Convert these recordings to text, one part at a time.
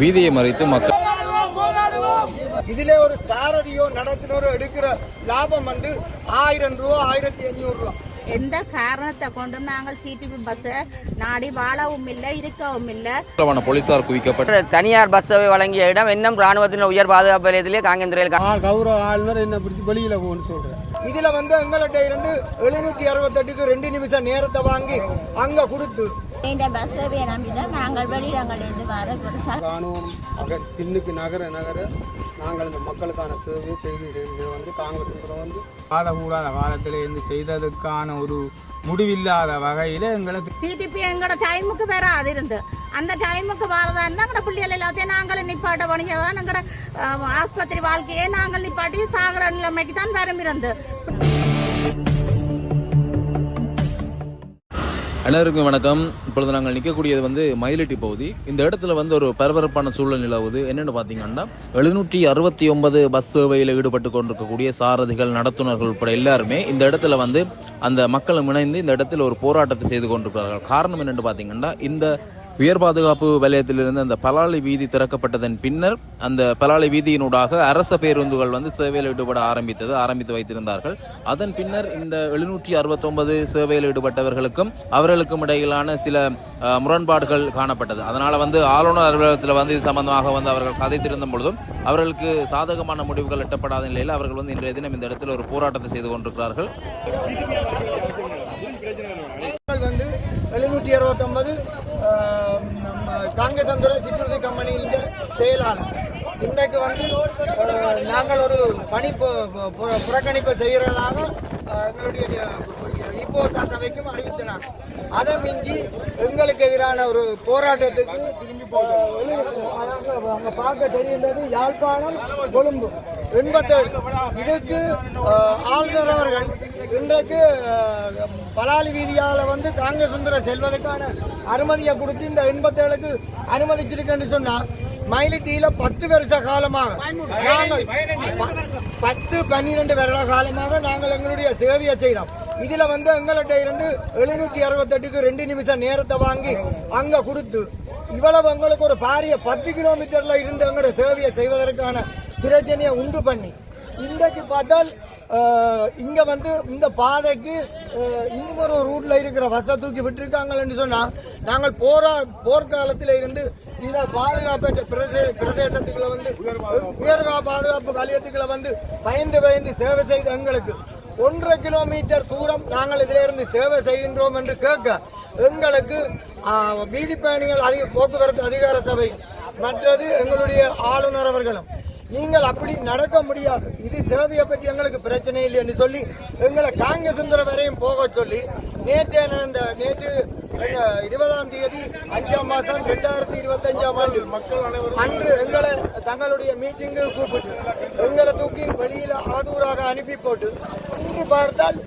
வீதியை மறித்து மக்கள் இதிலே ஒரு சாரதியோ நடத்தினரோ எடுக்கிற லாபம் வந்து ஆயிரம் ரூபா ஆயிரத்தி அஞ்சூறு ரூபா. எந்த காரணத்தை கொண்டும் நாங்கள் சிடிபி பஸ்ஸை நாடி வாழவும் இல்லை இருக்கவும் இல்லை. போலீசார் குவிக்கப்பட்டு தனியார் பஸ் சேவை வழங்கிய இடம் இன்னும் ராணுவத்தின் உயர் பாதுகாப்பு நிலையத்திலே காங்கேந்துறையில் கா- கௌரவ ஆளுநர் என்ன பிடிச்சி வெளியில போகணும்னு சொல்றேன். இதுல வந்து எங்கள்கிட்ட இருந்து எழுநூத்தி அறுபத்தெட்டுக்கு ரெண்டு நிமிஷம் நேரத்தை வாங்கி அங்க கொடுத்து இந்த பஸ் சேவையை நாங்கள் வெளியிடங்களிலிருந்து வர ராணுவம் அக- பின்னுக்கு நகர நகர நாங்கள் இந்த மக்களுக்கான சேவை செய்து செய்து வந்து காங்கிரஸ் வந்து வாழக்கூடாத காலத்தில் இருந்து செய்ததுக்கான ஒரு முடிவில்லாத வகையில் எங்களுக்கு சிடிபி எங்களோட டைமுக்கு வராது இருந்து. அந்த டைமுக்கு வரதா இருந்தால் எங்களோட பிள்ளைகள் எல்லாத்தையும் நாங்கள் நிப்பாட்ட பணியதான் எங்களோட ஆஸ்பத்திரி வாழ்க்கையை நாங்கள் நிப்பாட்டி சாகிற நிலைமைக்கு தான் வரும் இருந்து. அனைவருக்கும் வணக்கம். இப்பொழுது நாங்கள் நிற்கக்கூடியது வந்து மயிலட்டி பகுதி. இந்த இடத்துல வந்து ஒரு பரபரப்பான சூழல் நிலவுது. என்னென்னு பார்த்தீங்கன்னா எழுநூற்றி அறுபத்தி ஒன்பது பஸ் சேவையில் ஈடுபட்டு கொண்டிருக்கக்கூடிய சாரதிகள் நடத்துனர்கள் உட்பட எல்லாருமே இந்த இடத்துல வந்து அந்த மக்களும் இணைந்து இந்த இடத்துல ஒரு போராட்டத்தை செய்து கொண்டிருக்கிறார்கள். காரணம் என்னென்னு பார்த்தீங்கன்னா இந்த உயர் பாதுகாப்பு வலயத்திலிருந்து அந்த பலாலி வீதி திறக்கப்பட்டதன் பின்னர் அந்த பலாலி வீதியினூடாக அரச பேருந்துகள் வந்து சேவையில் ஈடுபட ஆரம்பித்தது ஆரம்பித்து வைத்திருந்தார்கள். அதன் பின்னர் இந்த எழுநூற்றி அறுபத்தொன்பது சேவையில் ஈடுபட்டவர்களுக்கும் அவர்களுக்கும் இடையிலான சில முரண்பாடுகள் காணப்பட்டது. அதனால் வந்து ஆளுநர் அலுவலகத்தில் வந்து இது சம்பந்தமாக வந்து அவர்கள் கதைத்திருந்த பொழுதும் அவர்களுக்கு சாதகமான முடிவுகள் எட்டப்படாத நிலையில் அவர்கள் வந்து இன்றைய தினம் இந்த இடத்தில் ஒரு போராட்டத்தை செய்து கொண்டிருக்கிறார்கள். வந்து எழுநூற்றி அறுபத்தொன்பது காங்கிரஸ் அந்துறை சிற்றுறுதி கம்பெனியின் செயலாளர். இன்றைக்கு வந்து நாங்கள் ஒரு பணி புறக்கணிப்பு செய்கிறதாக எங்களுடைய இப்போ சபைக்கும் அறிவித்தனாங்க அதை மிஞ்சி எங்களுக்கு எதிரான ஒரு போராட்டத்துக்கு அங்க பார்க்க தெரிந்தது யாழ்ப்பாணம் கொழும்பு. எண்பத்தேழு. இதுக்கு ஆளுநர் அவர்கள் இன்றைக்கு பலாலி வீதியால வந்து காங்கிரஸ் சுந்தர செல்வதற்கான அனுமதியை கொடுத்து இந்த எண்பத்தேழுக்கு அனுமதிச்சிருக்கேன்னு சொன்னா மயிலிட்டியில பத்து வருஷ காலமாக நாங்கள் பத்து பன்னிரண்டு வருட காலமாக நாங்கள் எங்களுடைய சேவையை செய்தோம். இதுல வந்து எங்கள்கிட்ட இருந்து எழுநூத்தி அறுபத்தெட்டுக்கு ரெண்டு நிமிஷம் நேரத்தை வாங்கி அங்க கொடுத்து இவ்வளவு எங்களுக்கு ஒரு பாரிய பத்து கிலோமீட்டர்ல இருந்து எங்களோட சேவையை செய்வதற்கான பிரச்சனையை உண்டு பண்ணி இன்றைக்கு பார்த்தால் இங்க வந்து இந்த பாதைக்கு அஹ், இன்னும் ஒரு ரூட்ல இருக்கிற வச தூக்கி விட்டுருக்காங்கன்னு சொன்னா நாங்கள் போரா போர்க்காலத்தில் இருந்து இந்த பாதுகாப்பு பிரதே பிரதேசத்துக்குள்ள வந்து உயர்கா பாதுகாப்பு வலயத்துக்குள்ள வந்து பயந்து பயந்து சேவை செய்த எங்களுக்கு ஒன்றரை கிலோமீட்டர் தூரம் நாங்கள் இதிலிருந்து சேவை செய்கின்றோம் என்று கேட்க எங்களுக்கு வீதி பயணிகள் அதிக போக்குவரத்து அதிகார சபை மற்றது எங்களுடைய ஆளுநர் அவர்களும். நீங்கள் அப்படி நடக்க முடியாது. இது சேவையை பற்றி எங்களுக்கு பிரச்சனை இல்லை என்று சொல்லி எங்களை காங்கிரஸ் வரையும் போக சொல்லி நேற்று நடந்த நேற்று இருபதாம் தேதி அஞ்சாம் மாசம் ரெண்டாயிரத்தி இருபத்தஞ்சாம் ஆண்டு. மக்கள் அனைவரும் அன்று எங்களை தங்களுடைய மீட்டிங்கு கூப்பிட்டு எங்களை தூக்கி வெளியில ஆதூராக அனுப்பி போட்டு இங்கு பார்த்தால்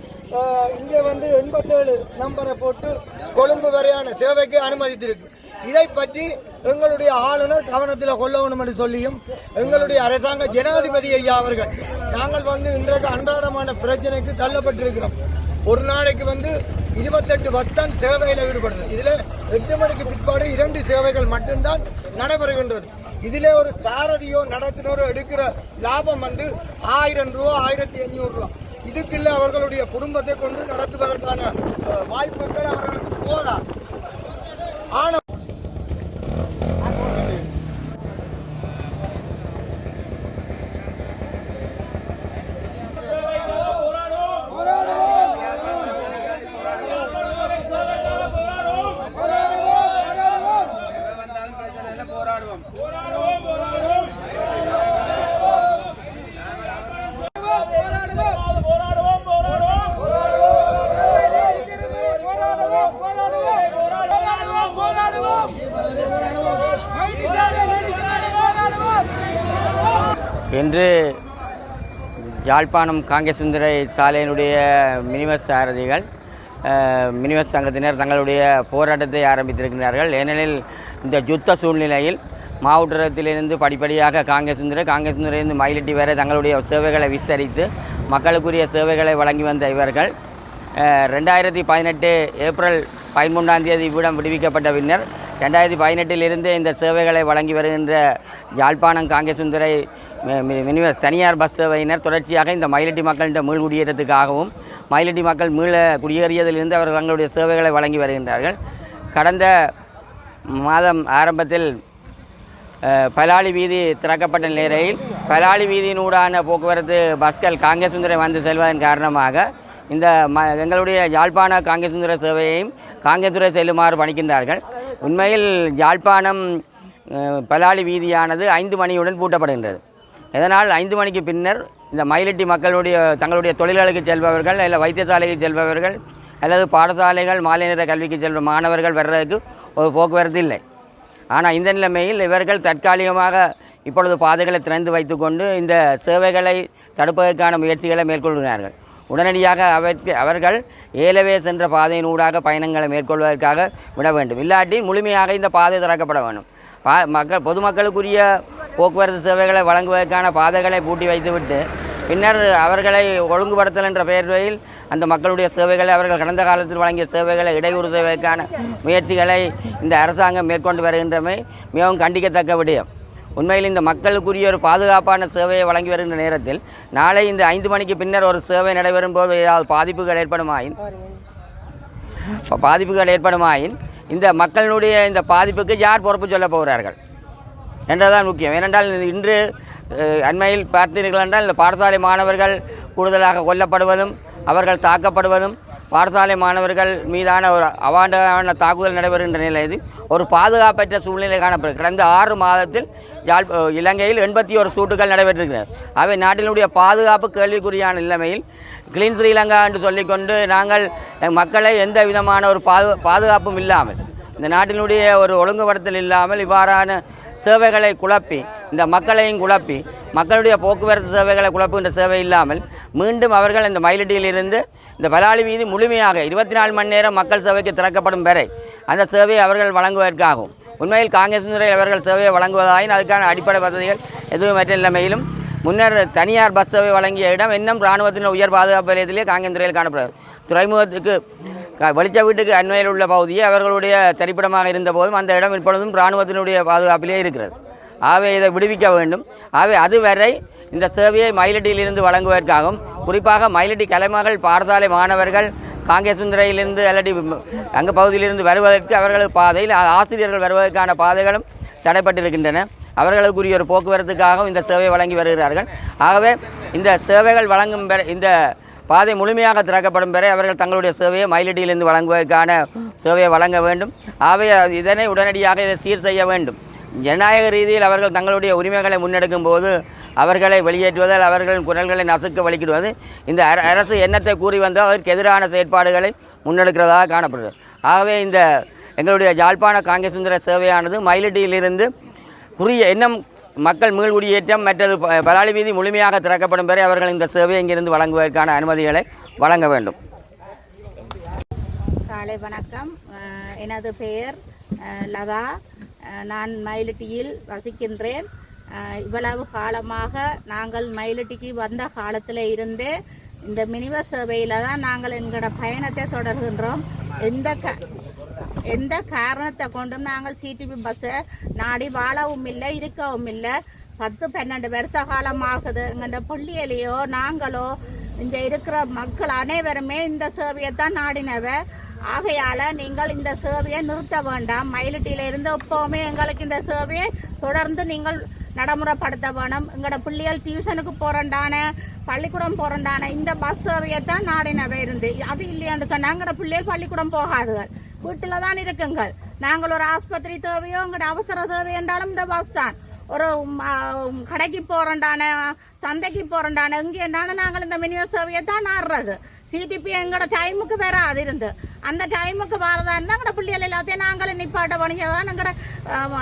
இங்கே வந்து எண்பத்தேழு நம்பரை போட்டு கொழும்பு வரையான சேவைக்கு அனுமதித்திருக்கு. இதை பற்றி எங்களுடைய ஆளுநர் கவனத்தில் கொள்ள வேண்டும் என்று சொல்லியும் எங்களுடைய அரசாங்க ஜனாதிபதி ஐயா அவர்கள் நாங்கள் வந்து இன்றைக்கு அன்றாடமான பிரச்சனைக்கு தள்ளப்பட்டிருக்கிறோம். ஒரு நாளைக்கு வந்து இருபத்தெட்டு பஸ் தான் சேவையில் ஈடுபடுது இதுல எட்டு மணிக்கு பிற்பாடு இரண்டு சேவைகள் மட்டும்தான் நடைபெறுகின்றது. இதிலே ஒரு சாரதியோ நடத்தினரோ எடுக்கிற லாபம் வந்து ஆயிரம் ரூபா ஆயிரத்தி அஞ்சூறு ரூபா. இதுக்குள்ள அவர்களுடைய குடும்பத்தை கொண்டு நடத்துவதற்கான வாய்ப்புகள் அவர்களுக்கு போதா ஆனா இன்று யாழ்ப்பாணம் காங்கேசுந்தரை சாலையினுடைய மினிமஸ் சாரதிகள் மினிவஸ் மினிமஸ் சங்கத்தினர் தங்களுடைய போராட்டத்தை ஆரம்பித்திருக்கிறார்கள். ஏனெனில் இந்த யுத்த சூழ்நிலையில் மாவட்டத்திலிருந்து படிப்படியாக காங்கேசுந்தரை காங்கேசுந்தரிலிருந்து மயிலிட்டி வரை தங்களுடைய சேவைகளை விஸ்தரித்து மக்களுக்குரிய சேவைகளை வழங்கி வந்த இவர்கள் ரெண்டாயிரத்தி பதினெட்டு ஏப்ரல் பதிமூன்றாம் தேதி இவ்விடம் விடுவிக்கப்பட்ட பின்னர் ரெண்டாயிரத்தி பதினெட்டிலிருந்து இந்த சேவைகளை வழங்கி வருகின்ற யாழ்ப்பாணம் காங்கேசுந்தரை மினிமஸ் தனியார் பஸ் சேவையினர் தொடர்ச்சியாக இந்த மயிலட்டி மக்களிட மீள் குடியேற்றத்துக்காகவும் மயிலட்டி மக்கள் மீள குடியேறியதிலிருந்து அவர்கள் தங்களுடைய சேவைகளை வழங்கி வருகின்றார்கள். கடந்த மாதம் ஆரம்பத்தில் பலாளி பலாலி வீதி திறக்கப்பட்ட நிலையில் பலாலி வீதியினூடான போக்குவரத்து பஸ்கள் காங்கேசுந்தரை வந்து செல்வதன் காரணமாக இந்த ம எங்களுடைய யாழ்ப்பாண காங்கேசுந்தர சேவையையும் காங்கேசுரை செல்லுமாறு பணிக்கின்றார்கள். உண்மையில் யாழ்ப்பாணம் பலாளி பலாலி வீதியானது ஐந்து மணியுடன் பூட்டப்படுகின்றது. இதனால் ஐந்து மணிக்கு பின்னர் இந்த மயிலட்டி மக்களுடைய தங்களுடைய தொழில்களுக்கு செல்பவர்கள் இல்லை வைத்தியசாலைக்கு செல்பவர்கள் அல்லது பாடசாலைகள் மாலை நேர கல்விக்கு செல்ற மாணவர்கள் வர்றதுக்கு ஒரு போக்குவரத்து இல்லை. ஆனால் இந்த நிலைமையில் இவர்கள் தற்காலிகமாக இப்பொழுது பாதைகளை திறந்து வைத்துக்கொண்டு இந்த சேவைகளை தடுப்பதற்கான முயற்சிகளை மேற்கொள்கிறார்கள். உடனடியாக அவருக்கு அவர்கள் ஏலவே சென்ற பாதையின் ஊடாக பயணங்களை மேற்கொள்வதற்காக விட வேண்டும். இல்லாட்டி முழுமையாக இந்த பாதை திறக்கப்பட வேண்டும். பா மக்கள் பொதுமக்களுக்குரிய போக்குவரத்து சேவைகளை வழங்குவதற்கான பாதைகளை பூட்டி வைத்துவிட்டு பின்னர் அவர்களை ஒழுங்குபடுத்தல் என்ற பெயர்வையில் அந்த மக்களுடைய சேவைகளை அவர்கள் கடந்த காலத்தில் வழங்கிய சேவைகளை இடையூறு செய்வதற்கான முயற்சிகளை இந்த அரசாங்கம் மேற்கொண்டு வருகின்றமை மிகவும் கண்டிக்கத்தக்க விடயம். உண்மையில் இந்த மக்களுக்குரிய ஒரு பாதுகாப்பான சேவையை வழங்கி வருகின்ற நேரத்தில் நாளை இந்த ஐந்து மணிக்கு பின்னர் ஒரு சேவை நடைபெறும் போது ஏதாவது பாதிப்புகள் ஏற்படுமாயின்? பாதிப்புகள் ஏற்படுமாயின்? இந்த மக்களுடைய இந்த பாதிப்புக்கு யார் பொறுப்பு சொல்ல போகிறார்கள்? என்றதான் முக்கியம். ஏனென்றால் இன்று அண்மையில் பார்த்தீர்கள் என்றால் இந்த பாடசாலை மாணவர்கள் கூடுதலாக கொல்லப்படுவதும் அவர்கள் தாக்கப்படுவதும் பாடசாலை மாணவர்கள் மீதான ஒரு அவாண்டமான தாக்குதல் நடைபெறுகின்ற நிலையில் ஒரு பாதுகாப்பற்ற சூழ்நிலை காணப்படுகிறது கடந்த ஆறு மாதத்தில் யாழ் இலங்கையில் எண்பத்தி ஒரு சூட்டுகள் நடைபெற்றிருக்கிறது. அவை நாட்டினுடைய பாதுகாப்பு கேள்விக்குறியான நிலைமையில் கிளீன் ஸ்ரீலங்கா என்று சொல்லிக்கொண்டு நாங்கள் மக்களை எந்த விதமான ஒரு பாது பாதுகாப்பும் இல்லாமல் இந்த நாட்டினுடைய ஒரு ஒழுங்குபடுத்தல் இல்லாமல் இவ்வாறான சேவைகளை குழப்பி இந்த மக்களையும் குழப்பி மக்களுடைய போக்குவரத்து சேவைகளை குழப்புகின்ற சேவை இல்லாமல் மீண்டும் அவர்கள் இந்த மயிலட்டியிலிருந்து இந்த பலாலி வீதி முழுமையாக இருபத்தி நாலு மணி நேரம் மக்கள் சேவைக்கு திறக்கப்படும் வரை அந்த சேவையை அவர்கள் வழங்குவதற்காகும் உண்மையில் காங்கிரஸ் முறையில் அவர்கள் சேவையை வழங்குவதாயின் அதுக்கான அடிப்படை வசதிகள் எதுவும் மற்ற நிலைமையிலும் முன்னர் தனியார் பஸ் சேவை வழங்கிய இடம் இன்னும் இராணுவத்தின் உயர் பாதுகாப்பு நிலையத்திலே காங்கிரஸ் துறையில் காணப்படுகிறது. துறைமுகத்துக்கு வெளிச்ச வீட்டுக்கு அண்மையில் உள்ள பகுதியே அவர்களுடைய திரைப்படமாக இருந்த போதும் அந்த இடம் இப்பொழுதும் இராணுவத்தினுடைய பாதுகாப்பிலே இருக்கிறது. ஆகவே இதை விடுவிக்க வேண்டும். ஆகவே அதுவரை இந்த சேவையை மயிலட்டியிலிருந்து வழங்குவதற்காகவும் குறிப்பாக மயிலட்டி கலைமகள் பாடசாலை மாணவர்கள் காங்கேசுந்தரையிலிருந்து அல்லடி அங்கே பகுதியிலிருந்து வருவதற்கு அவர்கள் பாதையில் ஆசிரியர்கள் வருவதற்கான பாதைகளும் தடைப்பட்டிருக்கின்றன. அவர்களுக்குரிய ஒரு போக்குவரத்துக்காகவும் இந்த சேவை வழங்கி வருகிறார்கள். ஆகவே இந்த சேவைகள் வழங்கும் இந்த பாதை முழுமையாக திறக்கப்படும் வரை அவர்கள் தங்களுடைய சேவையை மயிலடியிலிருந்து வழங்குவதற்கான சேவையை வழங்க வேண்டும். ஆகவே இதனை உடனடியாக இதை சீர் செய்ய வேண்டும். ஜனநாயக ரீதியில் அவர்கள் தங்களுடைய உரிமைகளை முன்னெடுக்கும் போது அவர்களை வெளியேற்றுவதால் அவர்களின் குரல்களை நசுக்க வலிக்கிடுவது இந்த அர- அரசு எண்ணத்தை கூறி வந்தால் அதற்கு எதிரான செயற்பாடுகளை முன்னெடுக்கிறதாக காணப்படுகிறது. ஆகவே இந்த எங்களுடைய ஜாழ்ப்பாண காங்கேசுந்தர சேவையானது மயிலடியிலிருந்து குறுகிய இன்னும் மக்கள் மீள்குடியேற்றம் மற்றது பலாளி வீதி முழுமையாக திறக்கப்படும் வரை அவர்கள் இந்த சேவை இங்கிருந்து வழங்குவதற்கான அனுமதிகளை வழங்க வேண்டும். காலை வணக்கம். எனது பெயர் லதா. நான் மயிலட்டியில் வசிக்கின்றேன். இவ்வளவு காலமாக நாங்கள் மயிலட்டிக்கு வந்த காலத்தில் இருந்தே இந்த மினிவ சேவையில் தான் நாங்கள் எங்களோட பயணத்தை தொடர்கின்றோம். எந்த க எந்த காரணத்தை கொண்டும் நாங்கள் சிடிபி பஸ்ஸை நாடி வாழவும் இல்லை இருக்கவும் இல்லை. பத்து பன்னெண்டு வருஷ காலமாகுது. எங்கள்ட பள்ளியிலையோ நாங்களோ இங்கே இருக்கிற மக்கள் அனைவருமே இந்த சேவையை தான் நாடினவ. ஆகையால் நீங்கள் இந்த சேவையை நிறுத்த வேண்டாம். மயிலட்டியில இருந்து எங்களுக்கு இந்த சேவையை தொடர்ந்து நீங்கள் நடைமுறைப்படுத்த வேணும் எங்களோட பிள்ளைகள் டியூஷனுக்கு போறண்டான பள்ளிக்கூடம் போறண்டான இந்த பஸ் சேவையை தான் நாடினவை இருந்து. அது இல்லையான்னு சொன்னா எங்களோட பிள்ளைகள் பள்ளிக்கூடம் போகாதுகள். வீட்டில தான் இருக்குங்கள். நாங்கள் ஒரு ஆஸ்பத்திரி தேவையோ எங்களோட அவசர தேவை என்றாலும் இந்த பஸ் தான். ஒரு கடைக்கு போறண்டான சந்தைக்கு போறண்டான எங்கேண்டான நாங்கள் இந்த மினிய சேவையை தான் நாடுறது. சிடிபி எங்களோட டைமுக்கு வேற அது இருந்து. அந்த டைமுக்கு வரதா இருந்தால் எங்களோட பிள்ளைகள் எல்லாத்தையும் நாங்கள் நிப்பாட்ட பணியதான் எங்களோட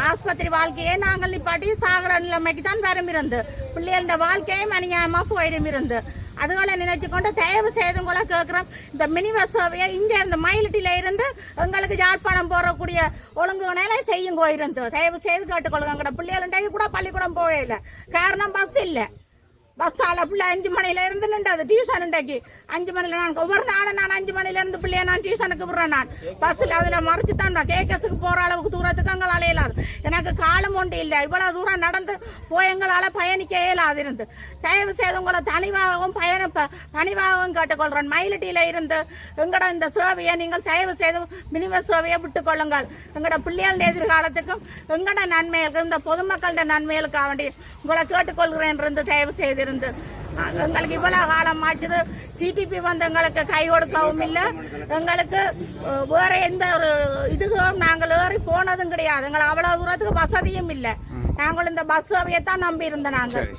ஆஸ்பத்திரி வாழ்க்கையை நாங்கள் நிப்பாட்டி சாகர நிலைமைக்கு தான் வரும் இருந்து. பிள்ளைகளோட வாழ்க்கையும் அநியாயமாக போயிடும் இருந்து. அதுகளை நினைச்சு கொண்டு தயவு செய்து உங்களை கேட்குறோம். இந்த மினி பஸ் சேவையை இங்கே இருந்து மயிலட்டியில் இருந்து எங்களுக்கு யாழ்ப்பாணம் போறக்கூடிய ஒழுங்குகளை செய்யுங்கோ இருந்து. தயவு செய்து கேட்டுக்கொள்ளுங்க. எங்களோட பிள்ளைகளுடைய கூட பள்ளிக்கூடம் போகல காரணம் பஸ் இல்லை. பஸ்ஸால பிள்ளை அஞ்சு மணில இருந்து நின்றது டியூஷன் இன்றைக்கு. அஞ்சு மணில நான் ஒவ்வொரு நாளும் நான் அஞ்சு மணில இருந்து பிள்ளைய நான் டியூஷனுக்கு விடுறேன் நான். பஸ்ஸில் அதில் மறைச்சு தான் கேகஸுக்கு போற அளவுக்கு தூரத்துக்கு எங்களால இயலாது. எனக்கு காலம் ஒன்று இல்லை. இவ்வளவு தூரம் நடந்து போய் எங்களால் பயணிக்க இயலாது இருந்து. தயவு செய்து உங்களை தனிவாகவும் பயண பணிவாகவும் கேட்டுக்கொள்கிறேன் மயிலட்டியில் இருந்து எங்களோட இந்த சேவையை நீங்கள் தயவு செய்து மினிம சேவையை விட்டுக்கொள்ளுங்கள் எங்களோட பிள்ளைகளின் எதிர்காலத்துக்கும் எங்களோட நன்மைகளுக்கும் இந்த பொதுமக்களோட நன்மைகளுக்காக வேண்டி உங்களை கேட்டுக்கொள்கிறேன் இருந்து தயவு செய்து செய்திருந்து எங்களுக்கு இவ்வளவு காலம் ஆச்சுது. சிடிபி வந்து எங்களுக்கு கை கொடுக்கவும் இல்லை. எங்களுக்கு வேற எந்த ஒரு இதுக்கும் நாங்கள் ஏறி போனதும் கிடையாது. எங்களுக்கு அவ்வளவு தூரத்துக்கு வசதியும் இல்லை. நாங்கள் இந்த பஸ் சேவையை தான் நம்பி இருந்தோம் நாங்கள்.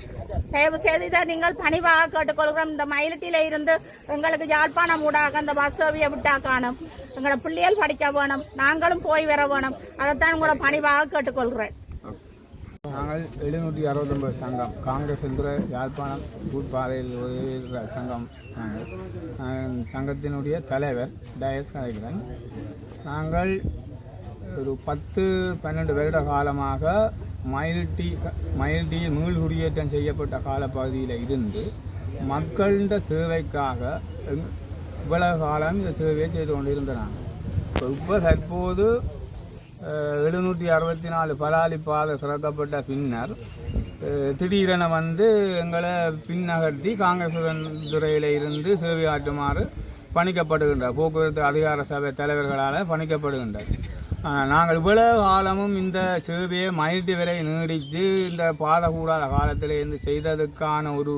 தயவு செய்து இதை நீங்கள் பணிவாக கேட்டுக்கொள்கிறோம். இந்த மயிலட்டியில இருந்து எங்களுக்கு யாழ்ப்பாணம் ஊடாக அந்த பஸ் சேவையை விட்டா காணும். எங்களோட பிள்ளைகள் படிக்க வேணும். நாங்களும் போய் வர வேணும். அதைத்தான் உங்களோட பணிவாக கேட்டுக்கொள்கிறேன். நாங்கள் எழுநூற்றி அறுபத்தொம்பது சங்கம். காங்கிரஸ் என்ற யாழ்ப்பாணம் கூட்பாதையில் ஒரு சங்கம் நாங்கள். சங்கத்தினுடைய தலைவர் டயஸ் கலைக்கிறன் நாங்கள் ஒரு பத்து பன்னெண்டு வருட காலமாக மயில்டி மயில்டி மீள் குடியேற்றம் செய்யப்பட்ட காலப்பகுதியில் இருந்து மக்களின் சேவைக்காக இவ்வளவு காலம் இந்த சேவையை செய்து கொண்டிருந்தனாங்க இப்போ தற்போது எழுநூற்றி அறுபத்தி நாலு பலாலி பாதை சுரக்கப்பட்ட பின்னர் திடீரென வந்து எங்களை பின்னகர்த்தி காங்கிரஸ் துறையில் இருந்து சேவையாற்றுமாறு பணிக்கப்படுகின்ற போக்குவரத்து அதிகார சபை தலைவர்களால் பணிக்கப்படுகின்றார். நாங்கள் இவ்வளவு காலமும் இந்த சேவையை மயிட்டு விலை நீடித்து இந்த பாதை கூடாத காலத்தில் இருந்து செய்ததுக்கான ஒரு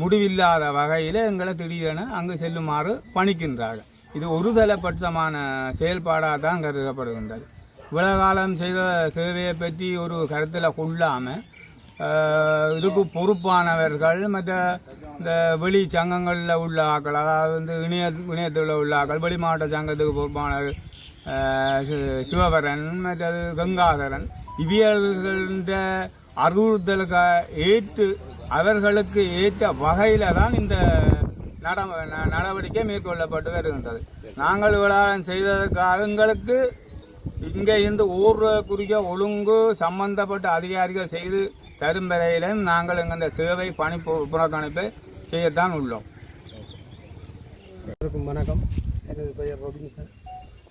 முடிவில்லாத வகையில் எங்களை திடீரென அங்கு செல்லுமாறு பணிக்கின்றார்கள். இது ஒருதலைப்பட்சமான செயல்பாடாக தான் கருதப்படுகின்றது. இவ்வளவு காலம் செய்த சேவையை பற்றி ஒரு கருத்தில் கொள்ளாமல் இதுக்கு பொறுப்பானவர்கள் மற்ற இந்த வெளி சங்கங்களில் உள்ள ஆக்கள் அதாவது வந்து இணைய இணையத்தில் உள்ள ஆக்கள் வெளி மாவட்ட சங்கத்துக்கு பொறுப்பான சிவபரன் மற்றது கங்காதரன் இவியல்கின்ற அறிவுறுத்தலுக்கு ஏற்று அவர்களுக்கு ஏற்ற வகையில் தான் இந்த நட நடவடிக்கை மேற்கொள்ளப்பட்டு வருகின்றது. நாங்கள் விழாவின் செய்ததற்காக எங்களுக்கு இங்கே இருந்து ஊர்க்குரிய ஒழுங்கு சம்பந்தப்பட்ட அதிகாரிகள் செய்து தரும் வரையிலும் நாங்கள் எங்கள் இந்த சேவை பணி புறக்கணிப்பை செய்யத்தான் உள்ளோம். வணக்கம். எனது பெயர் சார்.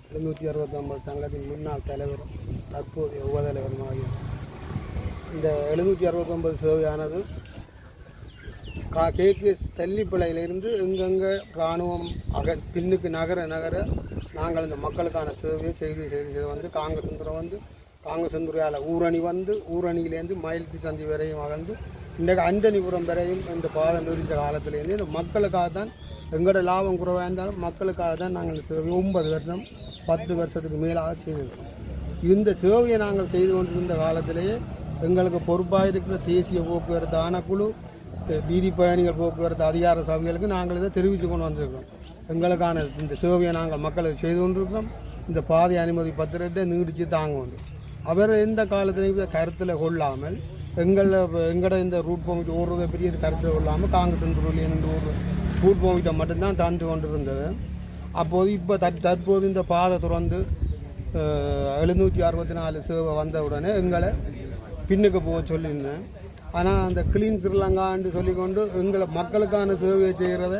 எழுநூற்றி அறுபத்தொம்பது சங்கத்தின் முன்னாள் தலைவரும் தற்போதைய உபதலைவருமாகிய இந்த எழுநூற்றி அறுபத்தொம்பது சேவையானது கா கேபிஎஸ் தள்ளிப்பிழையிலிருந்து எங்கெங்கே இராணுவம் அக பின்னுக்கு நகர நகர நாங்கள் இந்த மக்களுக்கான சேவையை செய்து செய்து செய்து வந்து காங்கிரஸ் வந்து காங்கிரஸ் ஊரணி வந்து ஊரணியிலேருந்து மயில்தி சந்தி வரையும் அகழ்ந்து இன்றைக்கு அஞ்சனிபுரம் வரையும் இந்த பாதை நிறுத்த காலத்திலேருந்து இந்த மக்களுக்காக தான் எங்களோட லாபம் குறைவாக இருந்தாலும் மக்களுக்காக தான் நாங்கள் சேவை ஒன்பது வருஷம் பத்து வருஷத்துக்கு மேலாக செய்திருக்கோம். இந்த சேவையை நாங்கள் செய்து கொண்டிருந்த காலத்திலேயே எங்களுக்கு பொறுப்பாக இருக்கிற தேசிய போக்குவரத்து ஆணைக்குழு வீதி பயணிகள் போக்குவரத்து அதிகார சபைகளுக்கு நாங்கள் இதை தெரிவித்து கொண்டு வந்திருக்கிறோம் எங்களுக்கான இந்த சேவையை நாங்கள் மக்களுக்கு செய்து கொண்டிருக்கிறோம். இந்த பாதை அனுமதி பத்திரத்தை நீடித்து தாங்க வேண்டும் அவர் எந்த காலத்திலையும் கருத்தில் கொள்ளாமல் எங்களை எங்களோட இந்த ரூட் போமிட்டு ஓடுறதை பெரிய கருத்தில் கொள்ளாமல் காங்கிரஸ் ரூலியன் என்று ஒரு ரூட் போமிட்டை மட்டும்தான் தந்து கொண்டிருந்தது. அப்போது இப்போ தற் தற்போது இந்த பாதை திறந்து எழுநூற்றி அறுபத்தி நாலு சேவை வந்த உடனே எங்களை பின்னுக்கு போக சொல்லியிருந்தேன். ஆனால் அந்த கிளீன் ஸ்ரீலங்கான்னு சொல்லிக்கொண்டு எங்களை மக்களுக்கான சேவையை செய்கிறத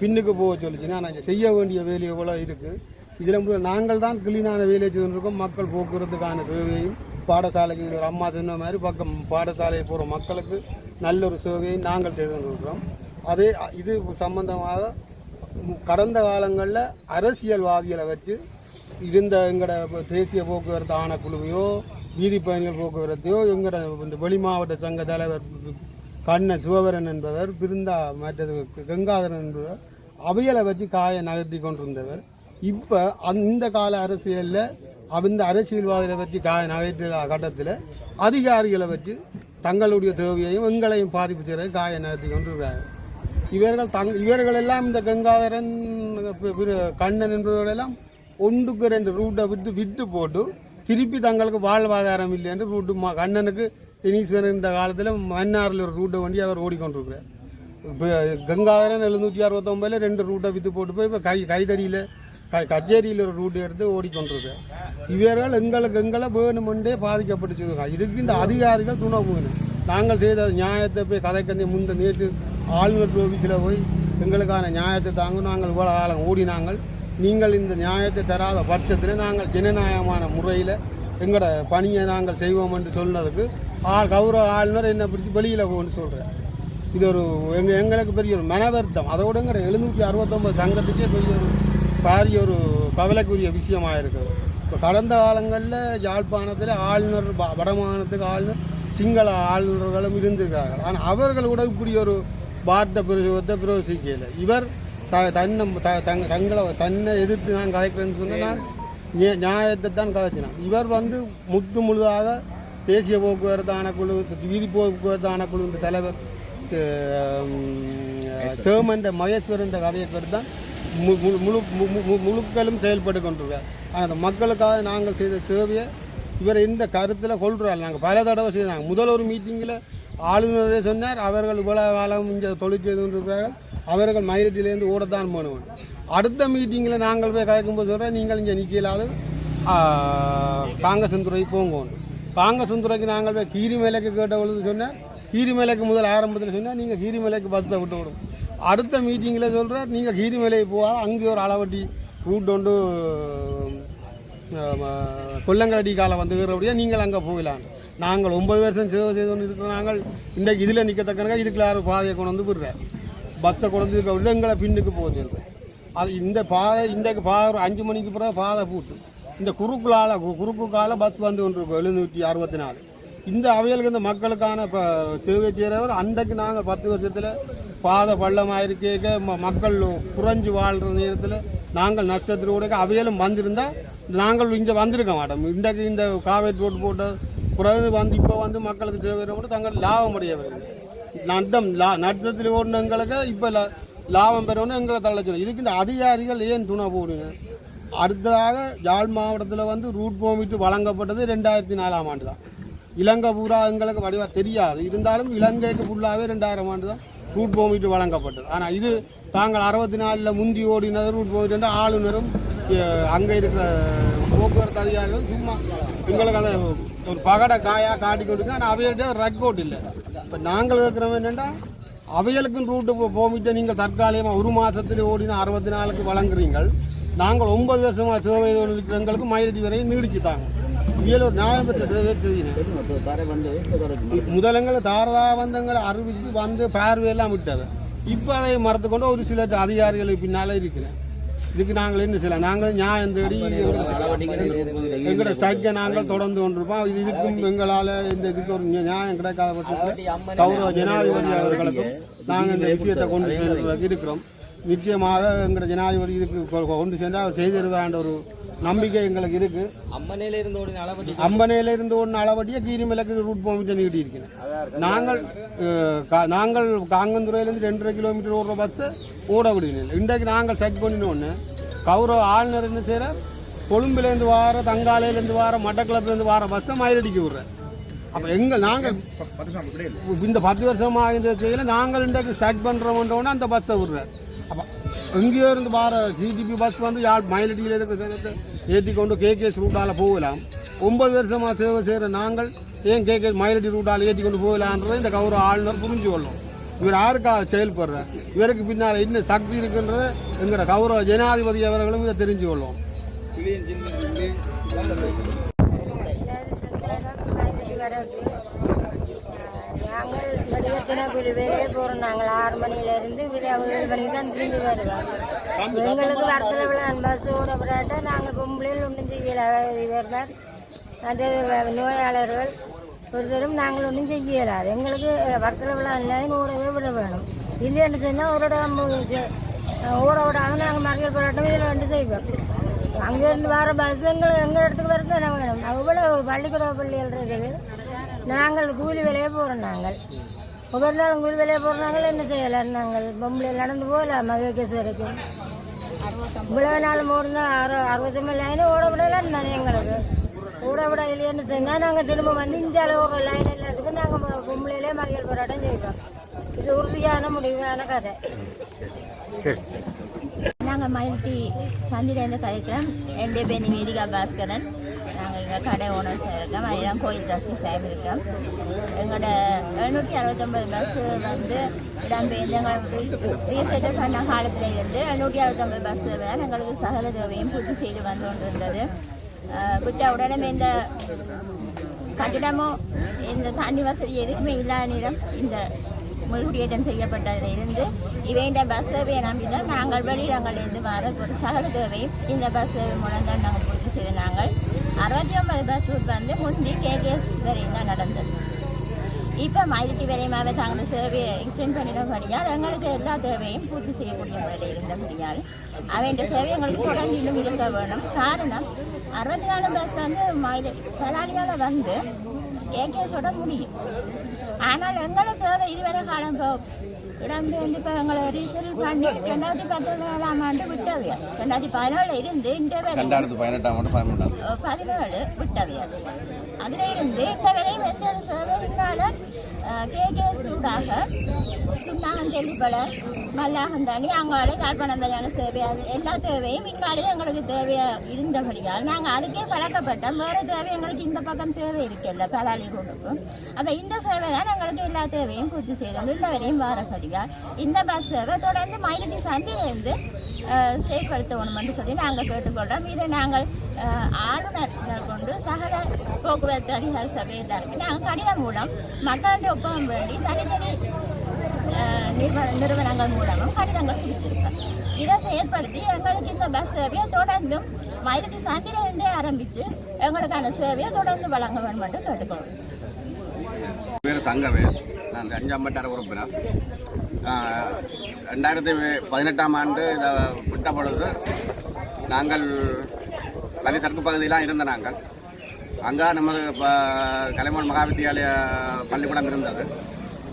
பின்னுக்கு போக சொல்லிச்சுன்னா ஆனால் செய்ய வேண்டிய வேலை எவ்வளோ இருக்குது இதில் முதல் நாங்கள் தான் கிளீனான வேலையை செய்துருக்கோம். மக்கள் போக்குவரத்துக்கான சேவையும் பாடசாலைக்கு ஒரு அம்மா சொன்ன மாதிரி பக்கம் பாடசாலையை போகிற மக்களுக்கு நல்ல ஒரு சேவையை நாங்கள் செய்து அதே இது சம்பந்தமாக கடந்த காலங்களில் அரசியல்வாதிகளை வச்சு இருந்த எங்களோட தேசிய போக்குவரத்து ஆணைக்குழுவையோ வீதி பயணிகள் போக்குவரத்தையோ எங்களோட இந்த வெளி மாவட்ட சங்க தலைவர் கண்ண சிவபரன் என்பவர் பிருந்தா மற்றது கங்காதரன் என்பவர் அவைகளை வச்சு காய நகர்த்தி கொண்டிருந்தவர். இப்போ அந்த கால அரசியலில் அந்த அரசியல்வாதிகளை வச்சு காய நகர்த்திய கட்டத்தில் அதிகாரிகளை வச்சு தங்களுடைய தேவையையும் எங்களையும் பாதிப்பு செய்கிற காய நகர்த்தி கொண்டிருக்கிறார்கள் இவர்கள் தங் இவர்கள் எல்லாம் இந்த கங்காதரன் கண்ணன் என்பவர்களெல்லாம் ஒன்றுக்கு ரெண்டு ரூட்டை விட்டு விட்டு போட்டு திருப்பி தங்களுக்கு வாழ்வாதாரம் இல்லை என்று ரூட்டு மா- கண்ணனுக்கு தினீஸ்வரன் இந்த காலத்தில் மன்னாரில் ஒரு ரூட்டை வண்டி அவர் ஓடிக்கொண்டிருக்கிறார். இப்போ கங்காதரன் எழுநூற்றி அறுபத்தொம்பதில் ரெண்டு ரூட்டை விற்று போட்டு போய் இப்போ கை கைதடியில் கை கச்சேரியில் ஒரு ரூட் எடுத்து ஓடிக்கொண்டிருக்கு இவர்கள் எங்களுக்கு எங்களை வேணுமென்றே பாதிக்கப்பட்டுச்சிருக்காங்க இதுக்கு இந்த அதிகாரிகள் துணை போகணும் நாங்கள் செய்த நியாயத்தை போய் கதைக்கந்தி முந்த நேற்று ஆளுநர் ஆஃபீஸில் போய் எங்களுக்கான நியாயத்தை தாங்க நாங்கள் இவ்வளோ காலம் ஓடினாங்கள் நீங்கள் இந்த நியாயத்தை தராத பட்சத்தில் நாங்கள் ஜனநாயகமான முறையில் எங்களோட பணியை நாங்கள் செய்வோம் என்று சொன்னதுக்கு ஆள் கௌரவ ஆளுநர் என்னை பிடிச்சி வெளியில் போகணும்னு சொல்கிறேன் இது ஒரு எங்க எங்களுக்கு பெரிய ஒரு மனவருத்தம். அதோட எங்கட எழுநூற்றி அறுபத்தொம்பது சங்கத்துக்கே பெரிய ஒரு பாரிய ஒரு கவலைக்குரிய விஷயமாக இருக்குது இப்போ கடந்த காலங்களில் யாழ்ப்பாணத்தில் ஆளுநர் வடமாகாணத்துக்கு ஆளுநர் சிங்கள ஆளுநர்களும் இருந்திருக்கிறார்கள். ஆனால் அவர்கள் கூட இப்படி ஒரு வார்த்தை பிரயோகத்தை பிரயோசிக்கல. இவர் த தன்னை த- தங்க தங்களை தன்னை எதிர்த்து நான் கதைக்கிறேன்னு சொன்னால் நியாயத்தை தான் கதைச்சினான். இவர் வந்து முற்று முழுதாக தேசிய போக்குவரத்து ஆணைக்குழு வீதி போக்குவரத்து ஆணைக்குழு தலைவர். சேமன் மகேஸ்வரன் கதையை பேர் தான் மு- முழு முழு மு- முழுக்களும் செயல்பட்டு கொண்டிருக்கார் ஆனால் அந்த மக்களுக்காக நாங்கள் செய்த சேவையை இவர் இந்த கருத்தில் கொள்கிறார் நாங்கள் பல தடவை செய்தாங்க. முதல் ஒரு மீட்டிங்கில் ஆளுநரே சொன்னார் அவர்கள் இவ்வளவு காலம் இங்கே தொழில் செய்து கொண்டிருக்கிறார்கள். அவர்கள் மயிலத்திலேருந்து ஓடத்தான் போனவன். அடுத்த மீட்டிங்கில் நாங்கள் போய் கலைக்கும்போது சொல்கிறேன் நீங்கள் இங்கே நிற்கலாது காங்கிரஸ் துறை போங்க காங்கிரஸ் துறைக்கு நாங்கள் போய் கீரிமலைக்கு கேட்ட பொழுது சொன்னார் கீரிமலைக்கு முதல் ஆரம்பத்தில் சொன்னால் நீங்கள் கீரிமலைக்கு பஸ்ஸை விட்டு விடும் அடுத்த மீட்டிங்கில் சொல்கிறார் நீங்கள் கீரிமலைக்கு போவா அங்கே ஒரு அளவட்டி ரூட் ஒன்று கொல்லங்கடி காலம் வந்துக்கிறபடியாக நீங்கள் அங்கே போகலாம். நாங்கள் ஒன்பது வருஷம் சேவை செய்து கொண்டு இருக்கிற நாங்கள் இன்றைக்கு இதில் நிற்கத்தக்கனாக இதுக்குள்ள யாரும் பாதையை கொண்டு வந்து விடுறேன் பஸ்ஸை கொண்டு வந்து இருக்க விட எங்களை பின்னுக்கு போக சொல்கிறேன் அது இந்த பாதை இன்றைக்கு பாதை ஒரு அஞ்சு மணிக்கு பிறகு பாதை பூட்டு. இந்த குறுக்குலால கு- குறுக்குக்கால பஸ் வந்து கொண்டிருக்கும் எழுநூற்றி அறுபத்தி நாலு. இந்த அவையலுக்கு இந்த மக்களுக்கான இப்போ சேவை செய்கிறவர் அன்றைக்கு நாங்கள் பத்து வருஷத்தில் பாதை பள்ளமாக இருக்க ம- மக்கள் குறைஞ்சு வாழ்கிற நேரத்தில் நாங்கள் நட்சத்திரோட அவையலும் வந்திருந்தால் நாங்கள் இங்கே வந்திருக்க மாட்டோம். இன்றைக்கு இந்த காவேரி ரோடு போட்ட பிறகு வந்து இப்போ வந்து மக்களுக்கு சேவை மட்டும் தங்கள் லாபம் அடையவில்லை. நட்டம் லா நட்சத்திர ஓடினவங்களுக்கு இப்போ லாபம் பெறணும் எங்களை தள்ள இதுக்கு இந்த அதிகாரிகள் ஏன் துணை போடுங்க? அடுத்ததாக யாழ் மாவட்டத்தில் வந்து ரூட் போமிட்டு வழங்கப்பட்டது ரெண்டாயிரத்தி நாலாம் ஆண்டு தான் இலங்கை பூரா எங்களுக்கு வடிவா தெரியாது. இருந்தாலும் இலங்கைக்கு ஃபுல்லாகவே ரெண்டாயிரம் ஆண்டு தான் ரூட் போமிட்டு வழங்கப்பட்டது. ஆனால் இது தாங்கள் அறுபத்தி நாலில் முந்தி ஓடினது ரூட் போமிட்டு வந்து ஆளுநரும் அங்கே இருக்கிற போக்குவரத்து அதிகாரிகள் சும்மா எங்களுக்கு அதை ஒரு பகடை காயாக காட்டி கொடுங்க ஆனால் அவையிட்ட ரெக்கார்ட் இல்லை. இப்போ நாங்கள் கேட்குறோம் என்னென்னா அவைகளுக்கும் ரூட்டு போமிட்டு நீங்கள் தற்காலிகமாக ஒரு மாதத்தில் ஓடினா அறுபத்தி நாலுக்கு வழங்குறீங்கள். நாங்கள் ஒன்பது வருஷமாக சேவை செய்து எங்களுக்கு மைலேஜ் வரையும் நீடிச்சுட்டாங்க. இதில் ஒரு நியாயம் முதலங்களை தாரதாபந்தங்களை அறிவித்து வந்து பார்வையெல்லாம் விட்டது இப்போ அதை மறந்து கொண்டு ஒரு சில அதிகாரிகள் பின்னால் இருக்கிறேன் இதுக்கு நாங்கள் என்ன செய்யலாம்? நாங்கள் நியாயம் தேடி எங்களோட ஸ்ட்ரைக்கை நாங்கள் தொடர்ந்து கொண்டிருப்போம். இது இதுக்கும் எங்களால் இந்த இதுக்கு ஒரு நியாயம் கிடைக்காத பட்சத்தில் கௌரவ ஜனாதிபதி அவர்களுக்கும் நாங்கள் இந்த விஷயத்தை கொண்டு இருக்கிறோம். நிச்சயமாக எங்களோட ஜனாதிபதி இதுக்கு கொண்டு சென்று அவர் செய்திருக்காண்ட ஒரு நம்பிக்கை எங்களுக்கு இருக்கு. அம்மனையில இருந்து ஓடுங்க அளவட்டி அம்பனையில இருந்து ஒன்று அளவட்டியே கீரிமலைக்கு ரூட் போமிட்டு நீட்டி இருக்கிறேன் நாங்கள் நாங்கள் காங்கந்துறையிலேருந்து ரெண்டரை கிலோமீட்டர் ஓடுற பஸ்ஸை ஓட விடுகிறேன். இன்றைக்கு நாங்கள் செக் பண்ணினோன்னு கௌரவ ஆளுநர் என்ன செய்கிறார் கொழும்புலேருந்து வார தங்காலையிலேருந்து வார மட்டக்களப்புலேருந்து வார பஸ்ஸை மயிலடிக்க விடுறேன் அப்போ எங்கள் நாங்கள் இந்த பத்து வருஷமாக இந்த செய்யல நாங்கள் இன்றைக்கு ஸ்டார்ட் பண்ணுறோம்ன்றோன்னா அந்த பஸ்ஸை விடுறேன் அப்போ எங்கேயோ இருந்து வார சிடிபி பஸ் வந்து யாழ் மயிலடியில் இருக்கிற சேலத்தை ஏற்றி கொண்டு கேகேஎஸ் ரூட்டால் போகலாம் ஒன்பது வருஷமாக சேவை செய்கிற நாங்கள் ஏன் கேகேஎஸ் மயிலடி ரூட்டால் ஏற்றி கொண்டு போகலான்றதை இந்த கௌரவ ஆளுநர் புரிஞ்சு கொள்ளும் இவர் யாருக்காக செயல்படுறார் இவருக்கு பின்னால் என்ன சக்தி இருக்குன்றதை எங்களோட கௌரவ ஜனாதிபதி அவர்களும் இதை தெரிஞ்சு கொள்ளும் நாங்கள் மதியத்தின வெளியே போகிறோம் நாங்கள் ஆறு மணியிலேருந்து ஏழு மணிக்கு தான் திரும்பி வருவோம் எங்களுக்கு வரத்தில் விழான் பஸ் ஓட விடாட்ட நாங்கள் பொம்பளையில் ஒன்றும் செய்யலை இவர்கள் நோயாளர்கள் ஒருத்தரும் நாங்கள் ஒன்றும் செய்யலாது எங்களுக்கு வரத்தில் விழா இல்லாமல் ஓடவே விட வேணும்? இல்லைன்னு சொன்னால் ஒரு இடம் ஓட விடாம நாங்கள் மறியல் போராட்டம் இதில் வந்து செய்வோம் அங்கேருந்து வர பஸ் எங்கள் எங்கள் இடத்துக்கு வரது வேணும் அவ்வளோ பள்ளிக்கூட பள்ளிகள் இருக்குது. நாங்கள் கூலி வேலையே போகிறோம் நாங்கள். ஒவ்வொரு நாளும் கூலி வேலையே போகிறோம் நாங்கள் என்ன செய்யலாம் நாங்கள் பொம்பளை நடந்து போகலாம் மகேகேஸ் வரைக்கும்? இவ்வளவு நாள் ஓடுனா அறு அறுபத்தி மேலே லைன் ஓட விடலாம் தானே எங்களுக்கு. ஓட விட இல்லைன்னு சொன்னால் நாங்கள் திரும்ப வந்து இந்தியாவில் ஓடுற லைன் எல்லாத்துக்கும் நாங்கள் பொம்பளையிலே மறியல் போராட்டம் செய்வோம். இது உறுதியான முடிவான கதை. நாங்கள் மயில்டி சந்திலேருந்து கதைக்கிறோம் என் பேர் நிவேதிகா பாஸ்கரன். நாங்கள் எங்கள் கடை ஓனர்ஸ் இருக்கோம் அதெல்லாம் கோயில் ட்ரெஸ்ஸு சேம் இருக்கோம் எங்களோட எழுநூற்றி அறுபத்தொம்பது பஸ் வந்து இடம்பெயர்ந்து எங்கள் ரீசெட்டாக பண்ண காலத்தில் இருந்து எழுநூற்றி அறுபத்தொம்பது பஸ் தான் எங்களுக்கு சகல தேவையும் பூர்த்தி செய்து வந்து கொண்டிருந்தது. அஹ் உடனே இந்த கட்டிடமோ இந்த தண்ணி வசதி எதுக்குமே இல்லாத நிலம் இந்த முழுகுடியேற்றம் செய்யப்பட்டதில் இருந்து இவைண்ட பஸ் சேவையை நம்பி தான் நாங்கள் வெளியிடங்களிலிருந்து வர ஒரு சகல தேவையும் இந்த பஸ் சேவை மூலம் தான் நாங்கள் பூர்த்தி செய்த நாங்கள் அறுபத்தி ஒன்பது பஸ் ரூட் வந்து முந்தி கேகேஎஸ் வரையும் தான் நடந்தது இப்போ மயிலிட்டி வரையுமாவே தாங்கள் சேவையை எக்ஸ்டெண்ட் பண்ணிடபடியால் எங்களுக்கு எல்லா தேவையும் பூர்த்தி செய்யக்கூடிய முறையில் இருந்தபடியால் அவன் சேவை எங்களுக்கு தொடர்ந்து இன்னும் இருக்க வேணும் காரணம் அறுபத்தி நாலு பஸ் வந்து மயில பலாளியால் வந்து கேகேஎஸோட முடியும் ஆனால் எங்களை தேவை இதுவரை காலம் இப்போ இடம்பெயர்ந்து இப்போ எங்களை ரீசெல் பண்ணி ரெண்டாயிரத்தி பதினேழாம் ஆண்டு விட்டவியல் ரெண்டாயிரத்தி பதினேழு இருந்து இந்த ரெண்டாயிரத்து பதினெட்டாம் ஆண்டு பதிமூன்றாம் பதினேழு விட்டவியல் அதில் இருந்து இந்த வரையும் எந்த சேவையினால கேகே சூடாக நாங்கெல்லிப்பட மல்லாகந்தாணி அங்காளே யாழ்ப்பாணம் வரையான சேவை அது எல்லா தேவையும் இங்காலே எங்களுக்கு தேவையாக இருந்தபடியால் நாங்கள் அதுக்கே பழக்கப்பட்டோம் வேறு தேவை எங்களுக்கு இந்த பக்கம் தேவை இருக்குல்ல பலாலி கொடுக்கும் அப்போ இந்த சேவை தான் எங்களுக்கு எல்லா தேவையும் பூர்த்தி செய்யணும் உள்ள வரையும் வாரபடியால் இந்த பஸ் சேவை தொடர்ந்து மயிலட்டி சந்திலிருந்து செயல்படுத்தணும்னு சொல்லி நாங்கள் கேட்டுக்கொள்கிறோம் இதை நாங்கள் ஆளுநர்கள் கொண்டு சகல போக்குவரத்து அதிகார சபையில் நாங்கள் கடிதம் மூலம் மக்களுடைய ஒப்பந்தம் வேண்டி தனித்தனி நிறுவன நிறுவனங்கள் மூலமும் கடிதங்கள் கொடுத்துருக்கோம். இதை செயல்படுத்தி எங்களுக்கு இந்த பஸ் சேவையை தொடர்ந்தும் மயிலட்டி சந்திலிருந்தே ஆரம்பித்து எங்களுக்கான சேவையை தொடர்ந்து வழங்க வேண்டும் என்று கேட்டுக்கொள்கிறோம். பேர் நான் அஞ்சாம் வட்டார உறுப்பினர் ரெண்டாயிரத்தி பதினெட்டாம் ஆண்டு இதை விட்ட பொழுது நாங்கள் பள்ளி தெற்கு பகுதியெலாம் இருந்த நாங்கள். அங்கே நமது ப- கலைமன் மகாவித்தியாலய பள்ளிக்கூடம் இருந்தது.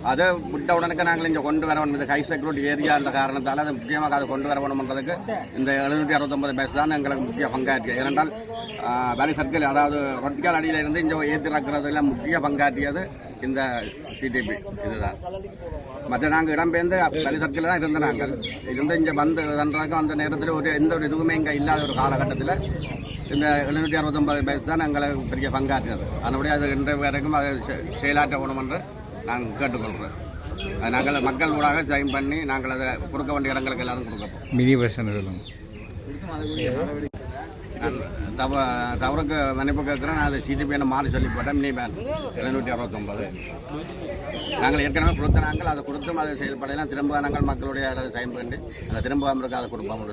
அது விட்ட உடனுக்கு நாங்கள் இங்கே கொண்டு வரணும் இது ஹை செக்யூரிட்டி ஏரியா என்ற காரணத்தால் அதை முக்கியமாக அதை கொண்டு வரணுன்றதுக்கு இந்த எழுநூற்றி அறுபத்தொம்பது பேஸ் தான் எங்களுக்கு முக்கிய பங்காற்றியது ஏனென்றால் வேலி சர்க்கிள் அதாவது ரொட்டிக்கால் அடியில் இருந்து இங்கே ஏற்றி இறக்குறதுல முக்கிய பங்காற்றியது இந்த சிடிபி இதுதான். மற்ற நாங்கள் இடம்பெயர்ந்து வேலை சர்க்கிள் தான் இருந்த நாங்கள். இருந்து இங்கே வந்து வந்ததுக்கு அந்த நேரத்தில் ஒரு எந்த ஒரு இதுவுமே இங்கே இல்லாத ஒரு காலகட்டத்தில் இந்த எழுநூற்றி அறுபத்தொம்பது பேஸ் தான் எங்களுக்கு பெரிய பங்காற்றினது அதனுடைய அது இன்று வரைக்கும் அதை செ- செயலாற்ற வேணும் என்று நாங்கள் கேட்டுக்கொள்கிறோம். அது நாங்கள் மக்கள் ஊடாக சைன் பண்ணி நாங்கள் அதை கொடுக்க வேண்டிய இடங்களுக்கு எல்லாரும் கொடுக்கப்போம் மினி வெர்ஷன் நான் தவ தவறுக்கு மன்னிப்பு கேட்குறேன். நான் அதை சிடிபி மாறி சொல்லி போட்டேன். மினி பேன் எழுநூற்றி அறுபத்தொம்பது நாங்கள் ஏற்கனவே கொடுத்த நாங்கள் அதை கொடுத்தும் அதை செயல்படையலாம் திரும்ப நாங்கள் மக்களுடைய அதை சைன் பண்ணி நாங்கள் திரும்ப அவருக்கு அதை கொடுப்போம்.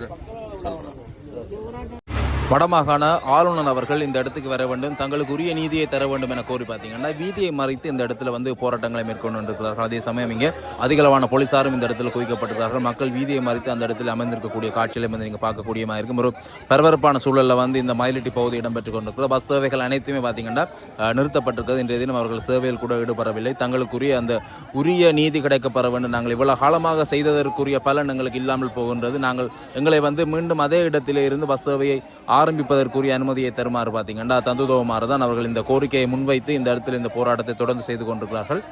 சொல்கிறோம் வடமாகாண ஆளுநர் அவர்கள் இந்த இடத்துக்கு வர வேண்டும் தங்களுக்கு உரிய நீதியை தர வேண்டும் என கோரி பார்த்தீங்கன்னா வீதியை மறைத்து இந்த இடத்துல வந்து போராட்டங்களை மேற்கொண்டு இருக்கிறார்கள் அதே சமயம் இங்கே அதிகளவான போலீசாரும் இந்த இடத்துல குவிக்கப்பட்டிருக்கிறார்கள். மக்கள் வீதியை மறைத்து அந்த இடத்துல அமர்ந்திருக்கக்கூடிய காட்சிகளை வந்து நீங்கள் பார்க்கக்கூடிய மாதிரி இருக்கும். ஒரு பரபரப்பான சூழலில் வந்து இந்த மயிலிட்டி பகுதி இடம்பெற்றுக் கொண்டிருக்கிறது. பஸ் சேவைகள் அனைத்துமே பார்த்தீங்கன்னா நிறுத்தப்பட்டிருக்கிறது. இன்றைய தினம் அவர்கள் சேவையில் கூட ஈடுபடவில்லை. தங்களுக்குரிய அந்த உரிய நீதி கிடைக்கப்பெற வேண்டும். நாங்கள் இவ்வளவு காலமாக செய்ததற்குரிய பலன் எங்களுக்கு இல்லாமல் போகின்றது. நாங்கள் எங்களை வந்து மீண்டும் அதே இடத்திலே இருந்து பஸ் சேவையை ஆரம்பிப்பதற்குரிய அனுமதியை தருமாறு பார்த்தீங்கன்னா தந்துதோமாறு தான் அவர்கள் இந்த கோரிக்கையை முன்வைத்து இந்த இடத்தில் இந்த போராட்டத்தை தொடர்ந்து செய்து கொண்டிருக்கிறார்கள்.